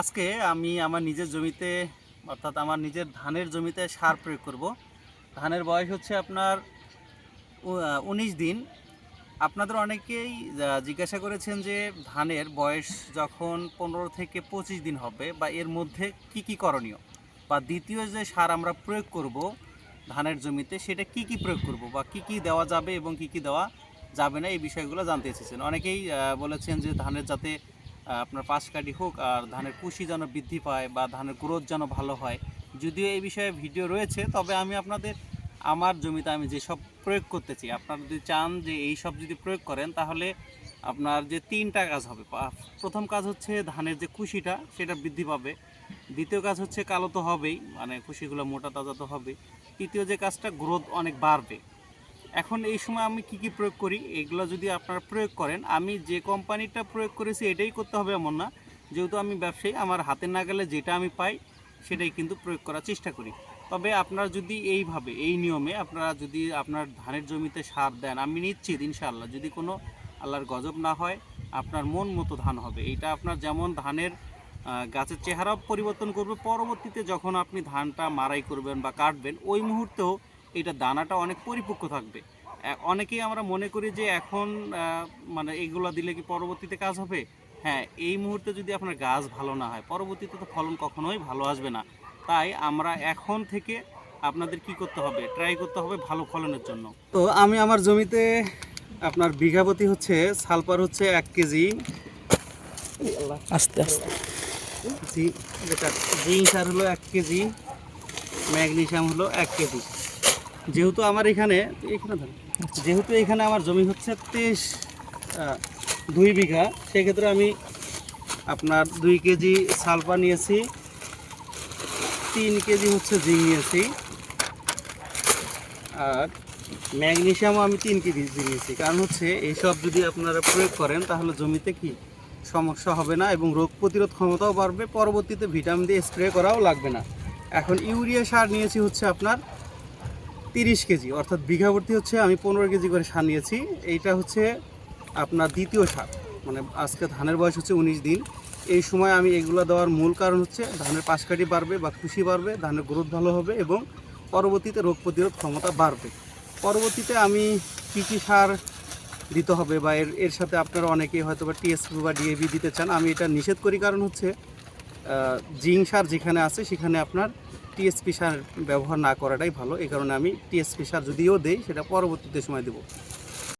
আজকে আমি আমার নিজের জমিতে, অর্থাৎ আমার নিজের ধানের জমিতে সার প্রয়োগ করব। ধানের বয়স হচ্ছে আপনার উনিশ দিন। আপনাদের অনেকেই জিজ্ঞাসা করেছেন যে ধানের বয়স যখন পনেরো থেকে পঁচিশ দিন হবে বা এর মধ্যে কি কি করণীয়? বা দ্বিতীয় যে সার আমরা প্রয়োগ করব ধানের জমিতে, সেটা কি কি প্রয়োগ করব বা কি কি দেওয়া যাবে এবং কি কি দেওয়া যাবে না, এই বিষয়গুলো জানতে এসেছেন। অনেকেই বলেছেন যে ধানের যাতে আপনার পাশ কাটি হোক আর ধানের কুশি যেন বৃদ্ধি পায় বা ধানের গ্রোথ যেন ভালো হয়। যদিও এই বিষয়ে ভিডিও রয়েছে, তবে আমি আপনাদের, আমার জমিতে আমি যেসব প্রয়োগ করতেছি, আপনারা যদি চান যে এই সব যদি প্রয়োগ করেন, তাহলে আপনার যে তিনটা কাজ হবে। প্রথম কাজ হচ্ছে ধানের যে কুশিটা, সেটা বৃদ্ধি পাবে। দ্বিতীয় কাজ হচ্ছে কালো তো হবেই মানে কুশিগুলো মোটা তাজা তো হবে তৃতীয় যে কাজটা, গ্রোথ অনেক বাড়বে। এখন এই সময় আমি কি কি প্রয়োগ করি? এগুলো যদি আপনারা প্রয়োগ করেন, আমি যে কোম্পানিটা প্রয়োগ করেছি এটাই করতে হবে এমন না। যেহেতু আমি ব্যবসায়ী, আমার হাতে না গেলে যেটা আমি পাই সেটাই কিন্তু প্রয়োগ করার চেষ্টা করি। তবে আপনারা যদি এইভাবে, এই নিয়মে আপনারা যদি আপনার ধানের জমিতে সার দেন, আমি নিশ্চিত ইনশাআল্লাহ যদি কোনো আল্লাহর গজব না হয়, আপনার মন মতো ধান হবে। এটা আপনার যেমন ধানের গাছের চেহারা পরিবর্তন করবে। পরবর্তীতে যখন আপনি ধানটা মারাই করবেন বা কাটবেন, ওই মুহূর্তেও এটা দানাটা অনেক পরিপক্ক থাকবে। অনেকেই আমরা মনে করি যে এখন মানে এগুলো দিলে কি পরবর্তীতে কাজ হবে? হ্যাঁ এই মুহূর্তে যদি আপনার গাছ ভালো না হয় পরবর্তীতে তো ফলন কখনোই ভালো আসবে না। তাই আমরা এখন থেকে আপনাদের কি করতে হবে? ট্রাই করতে হবে ভালো ফলনের জন্য। তো আমি আমার জমিতে আপনার বিঘা প্রতি হচ্ছে সালপার হচ্ছে এক কেজি। আস্তে আস্তে। জি জিঙ্ক সার হলো এক কেজি ম্যাগনেশিয়াম হলো এক কেজি। যেহেতু আমার এখানে এখানে। যেহেতু এখানে আমার জমি হচ্ছে তেইশ দুই বিঘা, সেক্ষেত্রে আমি আপনার দুই কেজি সালফার নিয়েছি, তিন কেজি হচ্ছে জিঙ্ক নিয়েছি, আর ম্যাগনেশিয়ামও আমি তিন কেজি নিয়েছি কারণ হচ্ছে এইসব যদি আপনারা প্রয়োগ করেন, তাহলে জমিতে কি সমস্যা হবে না এবং রোগ প্রতিরোধ ক্ষমতাও বাড়বে, পরবর্তীতে ভিটামিন দিয়ে স্প্রে করাও লাগবে না এখন ইউরিয়া সার নিয়েছি হচ্ছে আপনার তিরিশ কেজি, অর্থাৎ বিঘা ভর্তি হচ্ছে আমি পনেরো কেজি করে সার নিয়েছি। এইটা হচ্ছে আপনার দ্বিতীয় সার মানে আজকে ধানের বয়স হচ্ছে উনিশ দিন। এই সময় আমি এগুলো দেওয়ার মূল কারণ হচ্ছে ধানের পাশকাঠি বাড়বে বা খুশি বাড়বে, ধানের গ্রোথ ভালো হবে এবং পরবর্তীতে রোগ প্রতিরোধ ক্ষমতা বাড়বে। পরবর্তীতে আমি কী কী সার দিতে হবে বা এর এর সাথে আপনারা অনেকেই হয়তো বা টিএসপি বা ডিএবি দিতে চান, আমি এটা নিষেধ করি। কারণ হচ্ছে জিং সার যেখানে আছে সেখানে আপনার টিএসপি সার ব্যবহার না করাটাই ভালো। এই কারণে আমি টিএসপি সার যদিও দেই, সেটা পরবর্তীতে সময় দেবো।